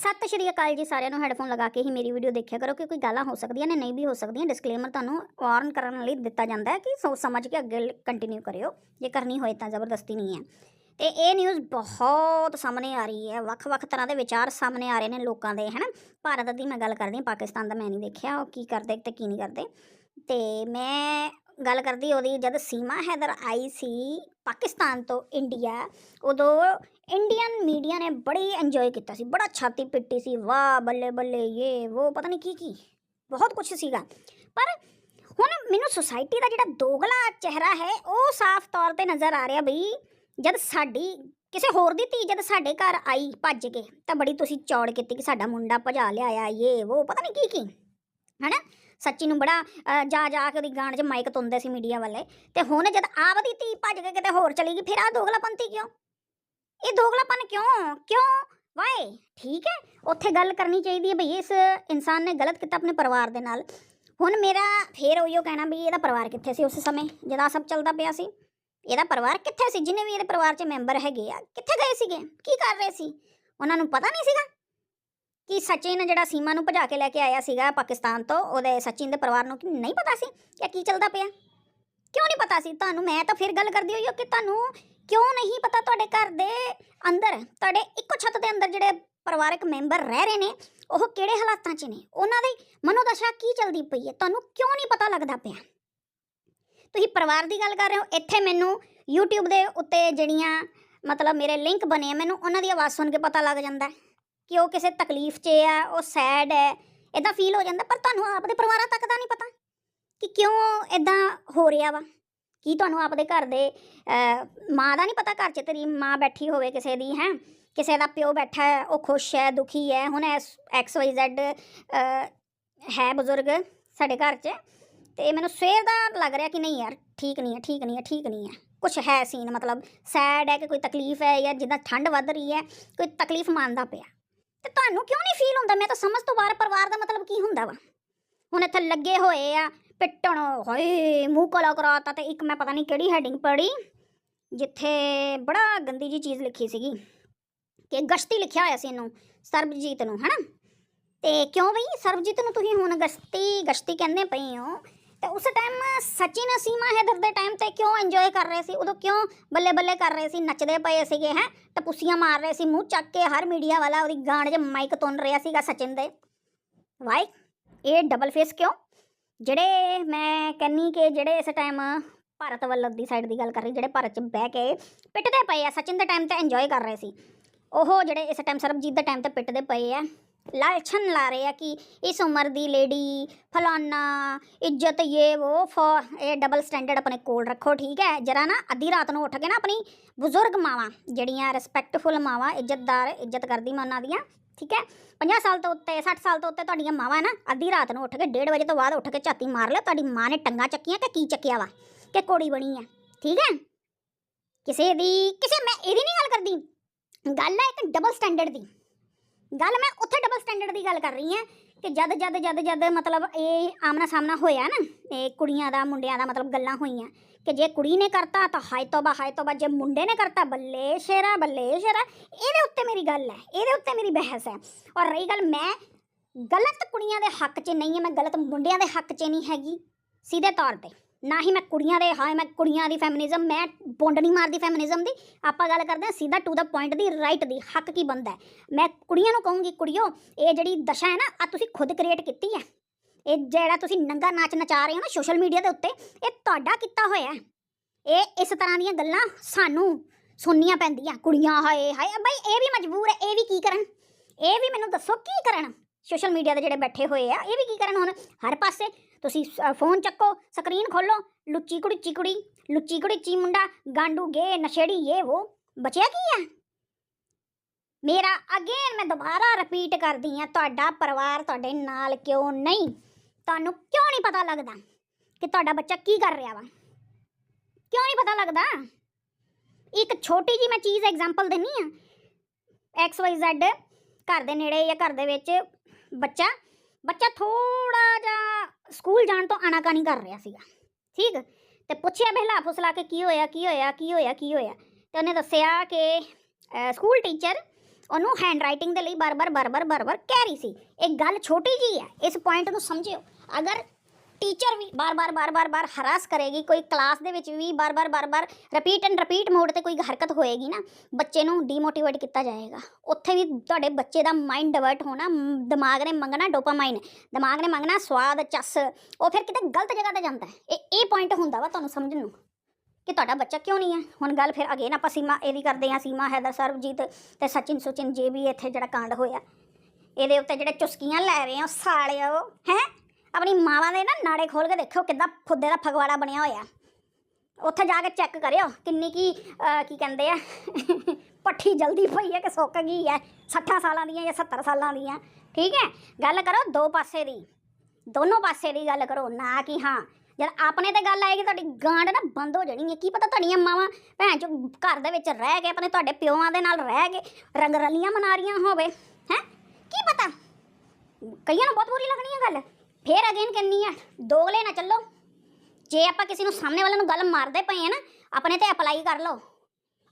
ਸਤਿ ਸ਼੍ਰੀ ਅਕਾਲ ਜੀ ਸਾਰਿਆਂ ਨੂੰ ਹੈੱਡਫੋਨ ਲਗਾ ਕੇ ਹੀ ਮੇਰੀ ਵੀਡੀਓ ਦੇਖਿਆ ਕਰੋ ਕਿ ਕੋਈ ਗਾਲਾਂ ਹੋ ਸਕਦੀਆਂ ਨੇ, ਨਹੀਂ ਵੀ ਹੋ ਸਕਦੀਆਂ। ਡਿਸਕਲੇਮਰ ਤੁਹਾਨੂੰ ਵਾਰਨ ਕਰਨ ਲਈ ਦਿੱਤਾ ਜਾਂਦਾ ਹੈ ਕਿ ਸੋਚ ਸਮਝ ਕੇ ਅੱਗੇ ਕੰਟੀਨਿਊ ਕਰਿਓ। ਜੇ ਕਰਨੀ ਹੋਏ ਤਾਂ ਜ਼ਬਰਦਸਤੀ ਨਹੀਂ ਹੈ। ਤੇ ਇਹ ਨਿਊਜ਼ ਬਹੁਤ ਸਾਹਮਣੇ ਆ ਰਹੀ ਹੈ। ਵੱਖ-ਵੱਖ ਤਰ੍ਹਾਂ ਦੇ ਵਿਚਾਰ ਸਾਹਮਣੇ ਆ ਰਹੇ ਨੇ ਲੋਕਾਂ ਦੇ, ਹਨਾ? ਭਾਰਤ ਦੀ ਮੈਂ ਗੱਲ ਕਰਦੀ ਹਾਂ, ਪਾਕਿਸਤਾਨ ਦਾ ਮੈਂ ਨਹੀਂ ਦੇਖਿਆ, ਉਹ ਕੀ ਕਰਦੇ ਤੇ ਕੀ ਨਹੀਂ ਕਰਦੇ। ਤੇ ਮੈਂ ਗੱਲ ਕਰਦੀ ਉਹਦੀ, ਜਦ ਸੀਮਾ ਹੈਦਰ ਆਈ ਸੀ ਪਾਕਿਸਤਾਨ ਤੋਂ ਇੰਡੀਆ, ਉਦੋਂ ਇੰਡੀਅਨ ਮੀਡੀਆ ਨੇ ਬੜੀ ਇੰਜੋਏ ਕੀਤਾ ਸੀ, ਬੜਾ ਛਾਤੀ ਪਿੱਟੀ ਸੀ, ਵਾਹ ਬੱਲੇ ਬੱਲੇ ਇਹ ਉਹ ਪਤਾ ਨਹੀਂ ਕੀ ਕੀ, ਬਹੁਤ ਕੁਝ ਸੀਗਾ। ਪਰ ਹੁਣ ਮੈਨੂੰ ਸੁਸਾਇਟੀ ਦਾ ਜਿਹੜਾ ਦੋਗਲਾ ਚਿਹਰਾ ਹੈ, ਉਹ ਸਾਫ਼ ਤੌਰ ਤੇ ਨਜ਼ਰ ਆ ਰਿਹਾ ਬਈ ਜਦ ਸਾਡੀ, ਕਿਸੇ ਹੋਰ ਦੀ ਧੀ ਜਦ ਸਾਡੇ ਘਰ ਆਈ, ਭੱਜ ਕੇ, ਤਾਂ ਬੜੀ ਤੁਸੀਂ ਚੌੜ ਕੀਤੀ ਕਿ ਸਾਡਾ ਮੁੰਡਾ ਭਜਾ ਲਿਆਇਆ ਇਹ ਉਹ ਪਤਾ ਨਹੀਂ ਕੀ ਕੀ, ਹਨਾ? ਸੱਚੀ ਨੂੰ ਬੜਾ ਜਾ ਜਾ ਕੇ ਉਹਦੀ ਗਾਣ 'ਚ ਮਾਈਕ ਤੁੰਦੇ ਸੀ ਮੀਡੀਆ ਵਾਲੇ। ਤੇ ਹੁਣ ਜਦ ਆਪਦੀ ਧੀ ਭੱਜ ਕੇ ਕਿਤੇ ਹੋਰ ਚਲੀ ਗਈ, ਫਿਰ ਆ ਦੋਗਲਾਪੰਤੀ ਕਿਉਂ? ਇਹ ਦੋਗਲਾਪਨ ਕਿਉਂ? ਕਿਉਂ? ਵਾਏ, ਠੀਕ ਹੈ, ਉੱਥੇ ਗੱਲ ਕਰਨੀ ਚਾਹੀਦੀ ਹੈ ਭਈ ਇਸ ਇਨਸਾਨ ਨੇ ਗਲਤ ਕੀਤਾ ਆਪਣੇ ਪਰਿਵਾਰ ਦੇ ਨਾਲ। ਹੁਣ ਮੇਰਾ ਫੇਰ ਉਹੀਓ ਕਹਿਣਾ ਵੀ ਇਹਦਾ ਪਰਿਵਾਰ ਕਿੱਥੇ ਸੀ ਉਸ ਸਮੇਂ, ਜਦ ਆਹ ਸਭ ਚੱਲਦਾ ਪਿਆ ਸੀ? ਇਹਦਾ ਪਰਿਵਾਰ ਕਿੱਥੇ ਸੀ? ਜਿੰਨੇ ਵੀ ਇਹਦੇ ਪਰਿਵਾਰ 'ਚ ਮੈਂਬਰ ਹੈਗੇ ਆ, ਕਿੱਥੇ ਗਏ ਸੀਗੇ? ਕੀ ਕਰ ਰਹੇ ਸੀ? ਉਹਨਾਂ ਨੂੰ ਪਤਾ ਨਹੀਂ ਸੀਗਾ? ਕਿ ਸਚਿਨ ਜਿਹੜਾ ਸੀਮਾ ਨੂੰ ਭਜਾ ਕੇ ਲੈ ਕੇ ਆਇਆ ਸੀਗਾ ਪਾਕਿਸਤਾਨ ਤੋਂ, ਉਹਦੇ ਸਚਿਨ ਦੇ ਪਰਿਵਾਰ ਨੂੰ ਕਿ ਨਹੀਂ ਪਤਾ ਸੀ ਕਿ ਕੀ ਚੱਲਦਾ ਪਿਆ? ਕਿਉਂ ਨਹੀਂ ਪਤਾ ਸੀ? ਤੁਹਾਨੂੰ ਮੈਂ ਤਾਂ ਫਿਰ ਗੱਲ ਕਰਦੀ ਹੋਈ ਹਾਂ ਕਿ ਤੁਹਾਨੂੰ ਕਿਉਂ ਨਹੀਂ ਪਤਾ ਤੁਹਾਡੇ ਘਰ ਦੇ ਅੰਦਰ, ਤੁਹਾਡੇ ਇੱਕੋ ਛੱਤ ਦੇ ਅੰਦਰ ਜਿਹੜੇ ਪਰਿਵਾਰਕ ਮੈਂਬਰ ਰਹਿ ਰਹੇ ਨੇ, ਉਹ ਕਿਹੜੇ ਹਾਲਾਤਾਂ 'ਚ ਨੇ? ਉਹਨਾਂ ਦੀ ਮਨੋਦਸ਼ਾ ਕੀ ਚੱਲਦੀ ਪਈ ਹੈ? ਤੁਹਾਨੂੰ ਕਿਉਂ ਨਹੀਂ ਪਤਾ ਲੱਗਦਾ ਪਿਆ? ਤੁਸੀਂ ਪਰਿਵਾਰ ਦੀ ਗੱਲ ਕਰ ਰਹੇ ਹੋ, ਇੱਥੇ ਮੈਨੂੰ YouTube ਦੇ ਉੱਤੇ ਜਿਹੜੀਆਂ ਮਤਲਬ ਮੇਰੇ ਲਿੰਕ ਬਣੇ ਮੈਨੂੰ ਉਹਨਾਂ ਦੀ ਆਵਾਜ਼ ਸੁਣ ਕੇ ਪਤਾ ਲੱਗ ਜਾਂਦਾ ਹੈ। ਕਿ ਉਹ ਕਿਸੇ ਤਕਲੀਫ 'ਚ ਆ, ਉਹ ਸੈਡ ਹੈ ਇਦਾਂ ਫੀਲ ਹੋ ਜਾਂਦਾ, ਪਰ ਤੁਹਾਨੂੰ ਆਪਦੇ ਪਰਿਵਾਰਾਂ ਤੱਕ ਦਾ ਨਹੀਂ ਪਤਾ ਕਿ ਕਿਉਂ ਇਦਾਂ ਹੋ ਰਿਹਾ ਵਾ। ਕੀ ਤੁਹਾਨੂੰ ਆਪਦੇ ਘਰ ਦੇ ਮਾਂ ਦਾ ਨਹੀਂ ਪਤਾ ਘਰ 'ਚ ਤੇਰੀ ਮਾਂ ਬੈਠੀ ਹੋਵੇ ਕਿਸੇ ਦੀ, ਹੈ? ਕਿਸੇ ਦਾ ਪਿਓ ਬੈਠਾ ਹੈ, ਉਹ ਖੁਸ਼ ਹੈ, ਦੁਖੀ ਹੈ, ਹੁਣ ਐਕਸ ਵਾਈ ਜ਼ੈਡ ਹੈ ਬਜ਼ੁਰਗ ਸਾਡੇ ਘਰ 'ਚ, ਤੇ ਮੈਨੂੰ ਸਵੇਰ ਦਾ ਲੱਗ ਰਿਹਾ ਕਿ ਨਹੀਂ ਯਾਰ, ਠੀਕ ਨਹੀਂ ਹੈ, ਠੀਕ ਨਹੀਂ ਹੈ, ਠੀਕ ਨਹੀਂ ਹੈ। ਕੁਝ ਹੈ ਸੀਨ ਮਤਲਬ ਸੈਡ ਹੈ ਕਿ ਕੋਈ ਤਕਲੀਫ ਹੈ ਜਾਂ ਜਿੱਦਾਂ ਠੰਡ ਵੱਧ ਰਹੀ ਹੈ, ਕੋਈ ਤਕਲੀਫ ਮੰਨਦਾ ਪਿਆ। ਤੁਹਾਨੂੰ ਕਿਉਂ ਨਹੀਂ ਫੀਲ ਹੁੰਦਾ? ਮੈਂ ਤਾਂ ਸਮਝ ਤੋਂ ਬਾਹਰ ਪਰਿਵਾਰ ਦਾ ਮਤਲਬ ਕੀ ਹੁੰਦਾ ਵਾ? ਹੁਣ ਇੱਥੇ ਲੱਗੇ ਹੋਏ ਆ, ਪਿੱਟਣ, ਹੋਏ, ਮੂੰਹ ਕਾਲਾ ਕਰਾਤਾ ਤੇ ਇੱਕ ਮੈਂ ਪਤਾ ਨਹੀਂ ਕਿਹੜੀ ਹੈਡਿੰਗ ਪੜੀ ਜਿੱਥੇ ਬੜਾ ਗੰਦੀ ਜੀ ਚੀਜ਼ ਲਿਖੀ ਸੀਗੀ, ਕਿ ਗਸ਼ਤੀ ਲਿਖਿਆ ਹੋਇਆ ਸੀ ਇਹਨੂੰ, ਸਰਬਜੀਤ ਨੂੰ, ਹਨਾ? ਤੇ ਕਿਉਂ ਬਈ? ਸਰਬਜੀਤ ਨੂੰ ਤੁਸੀਂ ਹੁਣ ਗਸ਼ਤੀ ਗਸ਼ਤੀ ਕਹਿੰਦੇ ਪਈ ਹੋ ਤੇ ਉਸ ਟਾਈਮ ਸਚਿਨ ਸੀਮਾ ਹੈਦਰ ਦੇ ਟਾਈਮ ਤੇ ਕਿਉਂ ਇੰਜੋਏ ਕਰ ਰਹੇ ਸੀ? ਉਦੋਂ ਕਿਉਂ ਬੱਲੇ ਬੱਲੇ ਕਰ ਰਹੇ ਸੀ? ਨੱਚਦੇ ਪਏ ਸੀਗੇ, ਹੈ? ਟਪੂਸੀਆਂ ਮਾਰ ਰਹੇ ਸੀ, ਮੂੰਹ ਚੱਕ ਕੇ ਹਰ ਮੀਡੀਆ ਵਾਲਾ ਉਹਦੀ ਗਾਣ 'ਚ ਮਾਈਕ ਤੁੰਨ ਰਿਹਾ ਸੀਗਾ ਸਚਿਨ ਦੇ। ਵਾਈ ਇਹ ਡਬਲ ਫੇਸ ਕਿਉਂ? ਜਿਹੜੇ ਮੈਂ ਕਹਿੰਨੀ ਕਿ ਜਿਹੜੇ ਇਸ ਟਾਈਮ ਭਾਰਤ ਵੱਲ ਦੀ ਸਾਈਡ ਦੀ ਗੱਲ ਕਰ ਰਹੀ, ਜਿਹੜੇ ਭਾਰਤ 'ਚ ਬਹਿ ਕੇ ਪਿੱਟਦੇ ਪਏ ਆ, ਸਚਿਨ ਦੇ ਟਾਈਮ ਤੇ ਇੰਜੋਏ ਕਰ ਰਹੇ ਸੀ। ਉਹ ਜਿਹੜੇ ਇਸ ਟਾਈਮ ਸਰਬਜੀਤ ਦੇ ਟਾਈਮ ਤੇ ਪਿੱਟਦੇ ਪਏ ਆ। ਲਾਲਛਨ ਲਾ ਰਹੇ ਆ ਕਿ ਇਸ ਉਮਰ ਦੀ ਲੇਡੀ ਫਲਾਨਾ ਇੱਜ਼ਤ ਇਹ ਉਹ ਫॉर ਇਹ ਡਬਲ ਸਟੈਂਡਰਡ ਆਪਣੇ ਕੋਲ ਰੱਖੋ, ਠੀਕ ਹੈ? ਜਰਾ ਨਾ ਅੱਧੀ ਰਾਤ ਨੂੰ ਉੱਠ ਕੇ ਨਾ ਆਪਣੀ ਬਜ਼ੁਰਗ ਮਾਵਾਂ, ਜਿਹੜੀਆਂ ਰਿਸਪੈਕਟਫੁਲ ਮਾਵਾਂ, ਇੱਜ਼ਤਦਾਰ ਇੱਜ਼ਤ ਕਰਦੀ ਮੈਂ ਉਹਨਾਂ ਦੀਆਂ, ਠੀਕ ਹੈ? 50 ਸਾਲ ਤੋਂ ਉੱਤੇ 60 ਸਾਲ ਤੋਂ ਉੱਤੇ ਤੁਹਾਡੀਆਂ ਮਾਵਾਂ ਨਾ ਅੱਧੀ ਰਾਤ ਨੂੰ ਉੱਠ ਕੇ 1:30 ਵਜੇ ਤੋਂ ਬਾਅਦ ਉੱਠ ਕੇ ਝਾਤੀ ਮਾਰ ਲਿਓ, ਤੁਹਾਡੀ ਮਾਂ ਨੇ ਟੰਗਾ ਚੱਕੀਆਂ ਕਿ ਕੀ ਚੱਕਿਆ ਵਾ? ਕਿ ਕੋੜੀ ਬਣੀ ਆ, ਠੀਕ ਹੈ? ਕਿਸੇ ਦੀ, ਕਿਸੇ, ਮੈਂ ਇਹਦੀ ਨਹੀਂ ਗੱਲ ਕਰਦੀ। ਗੱਲ ਹੈ ਇੱਕ ਡਬਲ ਸਟੈਂਡਰਡ ਦੀ। ਗੱਲ ਮੈਂ ਉੱਥੇ ਡਬਲ ਸਟੈਂਡਰਡ ਦੀ ਗੱਲ ਕਰ ਰਹੀ ਹਾਂ ਕਿ ਜਦ ਜਦ ਜਦ ਜਦ ਮਤਲਬ ਇਹ ਆਮਨਾ ਸਾਹਮਣਾ ਹੋਇਆ ਨਾ, ਇਹ ਕੁੜੀਆਂ ਦਾ, ਮੁੰਡਿਆਂ ਦਾ ਮਤਲਬ ਗੱਲਾਂ ਹੋਈਆਂ ਕਿ ਜੇ ਕੁੜੀ ਨੇ ਕਰਤਾ ਤਾਂ ਹਾਏ ਤੋਬਾ ਹਾਏ ਤੋਬਾ, ਜੇ ਮੁੰਡੇ ਨੇ ਕਰਤਾ ਬੱਲੇ ਸ਼ੇਰਾ ਬੱਲੇ ਸ਼ੇਰਾ, ਇਹਦੇ ਉੱਤੇ ਮੇਰੀ ਗੱਲ ਹੈ, ਇਹਦੇ ਉੱਤੇ ਮੇਰੀ ਬਹਿਸ ਹੈ। ਔਰ ਰਹੀ ਗੱਲ ਮੈਂ ਗਲਤ ਕੁੜੀਆਂ ਦੇ ਹੱਕ 'ਚ ਨਹੀਂ ਹੈ, ਮੈਂ ਗਲਤ ਮੁੰਡਿਆਂ ਦੇ ਹੱਕ 'ਚ ਨਹੀਂ ਹੈਗੀ, ਸਿੱਧੇ ਤੌਰ ਤੇ। ਨਾ ਹੀ ਮੈਂ ਕੁੜੀਆਂ ਦੇ, ਹਾਂ ਮੈਂ ਕੁੜੀਆਂ ਦੀ ਫੈਮਿਨਿਜ਼ਮ ਮੈਂ ਬੋਂਡ ਨਹੀਂ ਮਾਰਦੀ ਫੈਮਿਨਿਜ਼ਮ ਦੀ। ਆਪਾਂ ਗੱਲ ਕਰਦੇ ਹਾਂ ਸਿੱਧਾ ਟੂ ਦਾ ਪੁਆਇੰਟ ਦੀ ਰਾਈਟ ਦੀ, ਹੱਕ ਕੀ ਬੰਦਾ ਹੈ। ਮੈਂ ਕੁੜੀਆਂ ਨੂੰ ਕਹੂੰਗੀ, ਕੁੜੀਓ, ਇਹ ਜਿਹੜੀ ਦਸ਼ਾ ਹੈ ਨਾ ਆ ਤੁਸੀਂ ਖੁਦ ਕ੍ਰੀਏਟ ਕੀਤੀ ਹੈ। ਇਹ ਜਿਹੜਾ ਤੁਸੀਂ ਨੰਗਾ ਨਾਚ ਨਚਾ ਰਹੇ ਹੋ ਨਾ ਸੋਸ਼ਲ ਮੀਡੀਆ ਦੇ ਉੱਤੇ, ਇਹ ਤੁਹਾਡਾ ਕੀਤਾ ਹੋਇਆ ਹੈ। ਇਹ ਇਸ ਤਰ੍ਹਾਂ ਦੀਆਂ ਗੱਲਾਂ ਸਾਨੂੰ ਸੁਣਨੀਆਂ ਪੈਂਦੀਆਂ। ਕੁੜੀਆਂ ਹਾਏ ਹਾਏ, ਬਈ ਇਹ ਵੀ ਮਜਬੂਰ ਹੈ, ਇਹ ਵੀ ਕੀ ਕਰਨ? ਇਹ ਵੀ ਮੈਨੂੰ ਦੱਸੋ ਕੀ ਕਰਨ? ਸੋਸ਼ਲ ਮੀਡੀਆ ਦੇ ਜਿਹੜੇ ਬੈਠੇ ਹੋਏ ਆ, ਇਹ ਵੀ ਕੀ ਕਰਨ ਹੁਣ? ਹਰ ਪਾਸੇ ਤੁਸੀਂ ਫੋਨ ਚੱਕੋ, ਸਕਰੀਨ ਖੋਲੋ ਲੁੱਚੀ ਕੁੜੀ ਕੁੜੀ, ਲੁੱਚੀ ਕੁੜੀ ਮੁੰਡਾ, ਗਾਂਡੂ, ਗੇ, ਨਸ਼ੇੜੀ ਇਹ ਉਹ ਬਚਿਆ ਕੀ ਆ? ਮੇਰਾ ਅਗੇਨ ਮੈਂ ਦੁਬਾਰਾ ਰਿਪੀਟ ਕਰਦੀ ਆ, ਤੁਹਾਡਾ ਪਰਿਵਾਰ ਤੁਹਾਡੇ ਨਾਲ ਕਿਉਂ ਨਹੀਂ? ਤੁਹਾਨੂੰ ਕਿਉਂ ਨਹੀਂ ਪਤਾ ਲੱਗਦਾ ਕਿ ਤੁਹਾਡਾ ਬੱਚਾ ਕੀ ਕਰ ਰਿਹਾ ਵਾ? ਕਿਉਂ ਨਹੀਂ ਪਤਾ ਲੱਗਦਾ? ਇੱਕ ਛੋਟੀ ਜੀ ਮੈਂ ਚੀਜ਼ ਐਗਜ਼ਾਮਪਲ ਦਿੰਨੀ ਆ ਐਕਸ ਵਾਈ ਜ਼ੈਡ ਘਰ ਦੇ ਨੇੜੇ ਜਾਂ ਘਰ ਦੇ ਵਿੱਚ ਬੱਚਾ ਬੱਚਾ ਥੋੜਾ ਜਿਹਾ ਸਕੂਲ ਜਾਣ ਤੋਂ ਆਨਾਕਾਨੀ ਕਰ ਰਿਹਾ ਸੀਗਾ, ਠੀਕ? ਤੇ ਪੁੱਛਿਆ ਬਹਿਲਾ ਫੁਸਲਾ ਕੇ ਕੀ ਹੋਇਆ ਕੀ ਹੋਇਆ ਕੀ ਹੋਇਆ ਕੀ ਹੋਇਆ? ਤੇ ਉਹਨੇ ਦੱਸਿਆ ਕਿ ਸਕੂਲ ਟੀਚਰ ਉਹਨੂੰ ਹੈਂਡਰਾਈਟਿੰਗ ਦੇ ਲਈ ਬਾਰ-ਬਾਰ ਬਾਰ-ਬਾਰ ਬਾਰ-ਬਾਰ ਕਹਿ ਰਹੀ ਸੀ। ਇਹ ਗੱਲ ਛੋਟੀ ਜੀ ਹੈ, ਇਸ ਪੁਆਇੰਟ ਨੂੰ ਸਮਝਿਓ। ਅਗਰ ਟੀਚਰ ਵੀ ਬਾਰ-ਬਾਰ ਬਾਰ-ਬਾਰ ਬਾਰ ਹਰਾਸ ਕਰੇਗੀ, ਕੋਈ ਕਲਾਸ ਦੇ ਵਿੱਚ ਵੀ ਬਾਰ-ਬਾਰ ਬਾਰ-ਬਾਰ ਰਿਪੀਟ ਐਂਡ ਰਿਪੀਟ ਮੋਡ ਤੇ ਕੋਈ ਹਰਕਤ ਹੋਏਗੀ ਨਾ, ਬੱਚੇ ਨੂੰ ਡੀਮੋਟੀਵੇਟ ਕੀਤਾ ਜਾਏਗਾ। ਉੱਥੇ ਵੀ ਤੁਹਾਡੇ ਬੱਚੇ ਦਾ ਮਾਈਂਡ ਡਿਵਰਟ ਹੋਣਾ ਦਿਮਾਗ ਨੇ ਮੰਗਣਾ ਡੋਪਾਮਾਈਨ ਦਿਮਾਗ ਨੇ ਮੰਗਣਾ ਸਵਾਦ, ਚਸ, ਉਹ ਫਿਰ ਕਿਤੇ ਗਲਤ ਜਗ੍ਹਾ ਤੇ ਜਾਂਦਾ ਹੈ। ਇਹ ਇਹ ਪੁਆਇੰਟ ਹੁੰਦਾ ਵਾ ਤੁਹਾਨੂੰ ਸਮਝਣ ਨੂੰ ਕਿ ਤੁਹਾਡਾ ਬੱਚਾ ਕਿਉਂ ਨਹੀਂ ਹੈ? ਹੁਣ ਗੱਲ ਫਿਰ ਅਗੇਨ ਆਪਾਂ ਸੀਮਾ ਇਹਦੀ ਕਰਦੇ ਹਾਂ, ਸੀਮਾ ਹੈਦਰ, ਸਰਬਜੀਤ ਤੇ ਸਚਿਨ ਸੁਚਿਨ ਜੇ ਵੀ ਇੱਥੇ ਜਿਹੜਾ ਕਾਂਡ ਹੋਇਆ, ਇਹਦੇ ਉੱਤੇ ਜਿਹੜੇ ਚੁਸਕੀਆਂ ਲੈ ਰਹੇ ਆ ਸਾਲਿਓ, ਹੈ? ਆਪਣੀ ਮਾਵਾਂ ਦੇ ਨਾ ਨਾੜੇ ਖੋਲ ਕੇ ਦੇਖਿਓ ਕਿੱਦਾਂ ਖੁੱਦੇ ਦਾ ਫਗਵਾੜਾ ਬਣਿਆ ਹੋਇਆ। ਉੱਥੇ ਜਾ ਕੇ ਚੈੱਕ ਕਰਿਓ ਕਿੰਨੀ ਕੀ ਕੀ ਕਹਿੰਦੇ ਆ, ਪੱਠੀ ਜਲਦੀ ਪਈ ਹੈ ਕਿ ਸੁੱਕ ਗਈ ਹੈ। 60 ਸਾਲਾਂ ਦੀਆਂ ਜਾਂ 70 ਸਾਲਾਂ ਦੀਆਂ। ਠੀਕ ਹੈ, ਗੱਲ ਕਰੋ ਦੋ ਪਾਸੇ ਦੀ। ਦੋਨੋਂ ਪਾਸੇ ਦੀ ਗੱਲ ਕਰੋ ਨਾ ਕਿ ਹਾਂ। ਜਦ ਆਪਣੇ ਤੇ ਗੱਲ ਆਏਗੀ ਤੁਹਾਡੀ ਗਾਂਡ ਨਾ ਬੰਦ ਹੋ ਜਾਣੀ ਹੈ। ਕੀ ਪਤਾ ਤੁਹਾਡੀਆਂ ਮਾਵਾਂ ਭੈਣ ਚੋ ਘਰ ਦੇ ਵਿੱਚ ਰਹਿ ਕੇ ਆਪਣੇ ਤੁਹਾਡੇ ਪਿਓਾਂ ਦੇ ਨਾਲ ਰਹਿ ਕੇ ਰੰਗ ਰਲੀਆਂ ਮਨਾ ਰਹੀਆਂ ਹੋਵੇ। ਹੈ? ਕੀ ਪਤਾ? ਕਈਆਂ ਨੂੰ ਬਹੁਤ ਬੁਰੀ ਲੱਗਣੀ ਹੈ ਗੱਲ। ਫੇਰ ਅਗੇਨ ਕਹਿੰਨੀ ਆ, ਦੋਗਲੇ ਨਾ ਚੱਲੋ। ਜੇ ਆਪਾਂ ਕਿਸੇ ਨੂੰ ਸਾਹਮਣੇ ਵਾਲੇ ਨੂੰ ਗੱਲ ਮਾਰਦੇ ਪਏ ਆ ਨਾ, ਆਪਣੇ ਤੇ ਅਪਲਾਈ ਕਰ ਲਓ।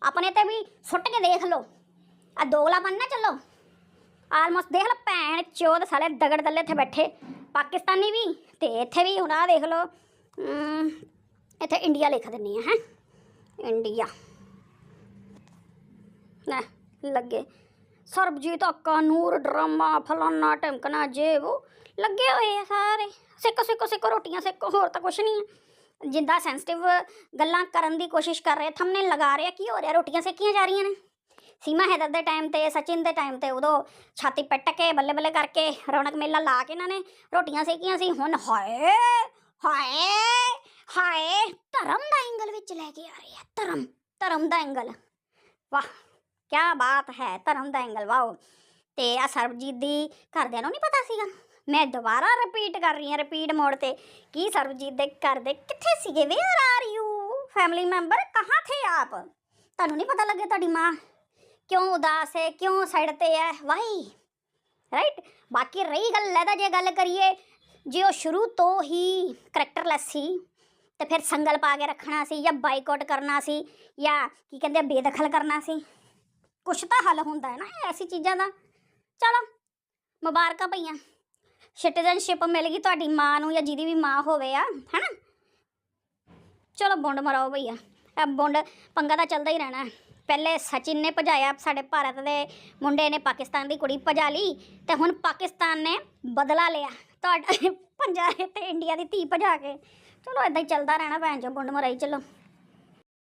ਆਪਣੇ ਤੇ ਵੀ ਸੁੱਟ ਕੇ ਦੇਖ ਲਓ। ਆ ਦੋਗਲਾ ਬਣ ਨਾ ਚੱਲੋ। ਆਲਮੋਸਟ ਦੇਖ ਲਓ, ਭੈਣ, ਚੋਦ ਸਾਲੇ ਦਗੜ ਦੱਲੇ ਇੱਥੇ ਬੈਠੇ। ਪਾਕਿਸਤਾਨੀ ਵੀ ਤੇ ਇੱਥੇ ਵੀ ਹੁਣ ਆਹ ਦੇਖ ਲਓ ਇੱਥੇ ਇੰਡੀਆ ਲਿਖ ਦਿੰਨੀ ਆ, ਹੈ। ਇੰਡੀਆ ਨਾ ਲੱਗੇ। ਸਰਬਜੀਤ ਅੱਕਾ ਨੂਰ, ਡਰਾਮਾ, ਫਲਾਨਾ ਟਮਕਣਾ ਜੇ ਉਹ ਲੱਗੇ ਹੋਏ ਆ ਸਾਰੇ। ਸਿੱਕੋ ਸਿੱਕੋ ਸਿੱਕੋ ਰੋਟੀਆਂ ਸਿੱਕੋ ਹੋਰ ਤਾਂ ਕੁਛ ਨਹੀਂ ਹੈ ਜਿੰਦਾ ਸੈਂਸਿਟਿਵ ਗੱਲਾਂ ਕਰਨ ਦੀ ਕੋਸ਼ਿਸ਼ ਕਰ ਰਹੇ ਥੰਬਨੇਲ ਲਗਾ ਰਹੇ ਆ, ਕੀ ਹੋ ਰਿਹਾ? ਰੋਟੀਆਂ ਸੇਕੀਆਂ ਜਾ ਰਹੀਆਂ ਨੇ। ਸੀਮਾ ਹੈਦਰ ਦੇ ਟਾਈਮ ਤੇ ਸਚਿਨ ਦੇ ਟਾਈਮ ਤੇ ਉਦੋਂ ਛਾਤੀ ਪਿੱਟ ਕੇ ਬੱਲੇ ਬੱਲੇ ਕਰਕੇ ਰੌਣਕ ਮੇਲਾ ਲਾ ਕੇ ਇਹਨਾਂ ਨੇ ਰੋਟੀਆਂ ਸੇਕੀਆਂ ਸੀ। ਹੁਣ ਹਾਏ ਹਾਏ ਹਾਏ ਧਰਮ ਦਾ ਐਂਗਲ ਵਿੱਚ ਲੈ ਕੇ ਆ ਰਹੇ ਹੈ ਧਰਮ ਧਰਮ ਦਾ ਐਂਗਲ ਵਾਹ ਕੀ ਬਾਤ ਹੈ ਧਰਮ ਦਾ ਐਂਗਲ ਵਾਓ। ਤੇ ਆ ਸਰਬਜੀਤ ਦੀ ਘਰਦਿਆਂ ਨੂੰ ਨਹੀਂ ਪਤਾ ਸੀਗਾ? ਮੈਂ ਦੁਬਾਰਾ ਰਿਪੀਟ ਕਰ ਰਹੀ ਹਾਂ ਰਿਪੀਟ ਮੋੜ ਤੇ। ਕੀ ਸਰਬਜੀਤ ਦੇ ਘਰ ਦੇ ਕਿੱਥੇ ਸੀਗੇ? Where are you family member ਕਹਾਂ ਥੇ ਆਪ? ਤੁਹਾਨੂੰ ਨਹੀਂ ਪਤਾ ਲੱਗੇ ਤੁਹਾਡੀ ਮਾਂ ਕਿਉਂ ਉਦਾਸ ਹੈ, ਕਿਉਂ ਸਾਈਡ ਤੇ ਹੈ? ਵਾਹੀ ਰਾਈਟ ਬਾਕੀ ਰਹੀ ਗੱਲ ਲੈਦਾ ਜੇ ਗੱਲ ਕਰੀਏ, ਜੇ ਉਹ ਸ਼ੁਰੂ ਤੋਂ ਹੀ ਕਰੈਕਟਰਲੈਸ ਸੀ, ਤੇ ਫਿਰ ਸੰਗਲ ਪਾ ਕੇ ਰੱਖਣਾ ਸੀ, ਜਾਂ ਬਾਈਕਾਟ ਕਰਨਾ ਸੀ, ਜਾਂ ਕੀ ਕਹਿੰਦੇ ਬੇਦਖਲ ਕਰਨਾ ਸੀ। ਕੁਛ ਤਾਂ ਹੱਲ ਹੁੰਦਾ ਹੈ ਨਾ ਐਸੀ ਚੀਜ਼ਾਂ ਦਾ। ਚਲੋ, ਮੁਬਾਰਕਾਂ ਭਈਆਂ। ਸਿਟੀਜ਼ਨਸ਼ਿਪ ਮਿਲ ਗਈ ਤੁਹਾਡੀ ਮਾਂ ਨੂੰ ਜਾਂ ਜਿਹਦੀ ਵੀ ਮਾਂ ਹੋਵੇ ਆ, ਹੈਨਾ? ਚਲੋ ਬੁੰਡ ਮਰਾਓ ਭਈਆ। ਇਹ ਬੁੰਡ ਪੰਗਾ ਤਾਂ ਚੱਲਦਾ ਹੀ ਰਹਿਣਾ। ਪਹਿਲੇ ਸਚਿਨ ਨੇ ਭਜਾਇਆ ਸਾਡੇ ਭਾਰਤ ਦੇ ਮੁੰਡੇ ਨੇ ਪਾਕਿਸਤਾਨ ਦੀ ਕੁੜੀ ਭਜਾ ਲਈ ਤੇ ਹੁਣ ਪਾਕਿਸਤਾਨ ਨੇ ਬਦਲਾ ਲਿਆ। ਤੁਹਾਡਾ ਪੰਜਾਬ ਤੇ ਇੰਡੀਆ ਦੀ ਧੀ ਭਜਾ ਕੇ। ਚਲੋ ਇਦਾਂ ਹੀ ਚੱਲਦਾ ਰਹਿਣਾ ਭੈਣ ਜੋ ਬੁੰਡ ਮਰਾਈ ਚਲੋ।